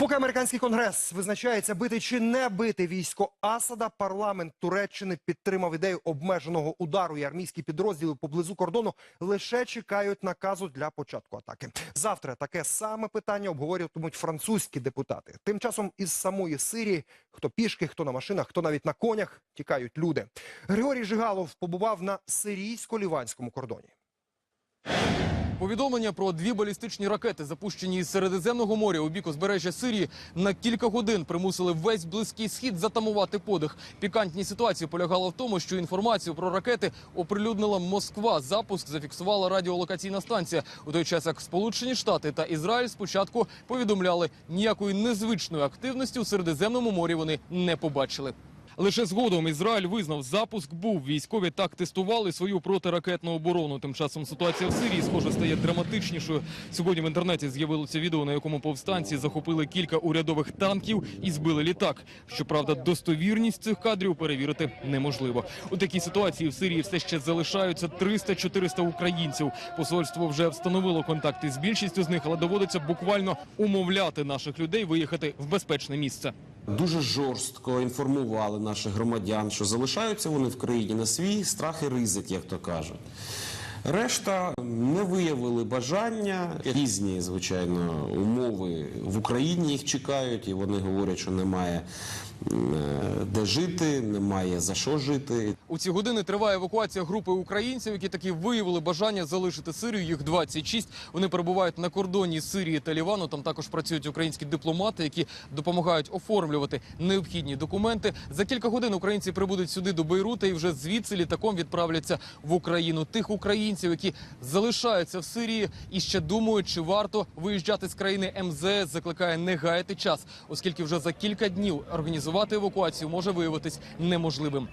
Поки американський конгрес визначається бити чи не бити військо Асада, парламент Туреччини підтримав ідею обмеженого удару і армійські підрозділи поблизу кордону лише чекають наказу для початку атаки. Завтра таке саме питання обговорюватимуть французькі депутати. Тим часом із самої Сирії, хто пішки, хто на машинах, хто навіть на конях, тікають люди. Григорій Жигалов побував на сирійсько-ліванському кордоні. Повідомлення про дві балістичні ракети, запущені із Середземного моря у бік узбережжя Сирії, на кілька годин примусили весь близький схід затамувати подих. Пікантність ситуації полягала в тому, що інформацію про ракети оприлюднила Москва. Запуск зафіксувала радіолокаційна станція. У той час як Сполучені Штати та Ізраїль спочатку повідомляли, ніякої незвичної активності у Середземному морі вони не побачили. Лише згодом Ізраїль визнав, запуск був. Військові так тестували свою протиракетну оборону. Тим часом ситуація в Сирії, схоже, стає драматичнішою. Сьогодні в інтернеті з'явилося відео, на якому повстанці захопили кілька урядових танків і збили літак. Щоправда, достовірність цих кадрів перевірити неможливо. У такій ситуації в Сирії все ще залишаються 300-400 українців. Посольство вже встановило контакти з більшістю з них, але доводиться буквально умовляти наших людей виїхати в безпечне місце. Дуже жорстко інформували наших громадян, що залишаються вони в країні на свій страх і ризик, як то кажуть. Решта не виявили бажання. Різні, звичайно, умови в Україні їх чекають, і вони говорять, що немає е, де жити, немає за що жити. У ці години триває евакуація групи українців, які таки виявили бажання залишити Сирію. Їх 26. Вони перебувають на кордоні Сирії та Лівану. Там також працюють українські дипломати, які допомагають оформлювати необхідні документи. За кілька годин українці прибудуть сюди до Бейрута і вже звідси літаком відправляться в Україну. Тих українців, які залишаються в Сирії і ще думають, чи варто виїжджати з країни МЗС, закликає не гаяти час, оскільки вже за кілька днів організувати евакуацію може виявитись неможливим.